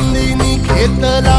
తల్లిని కేతలా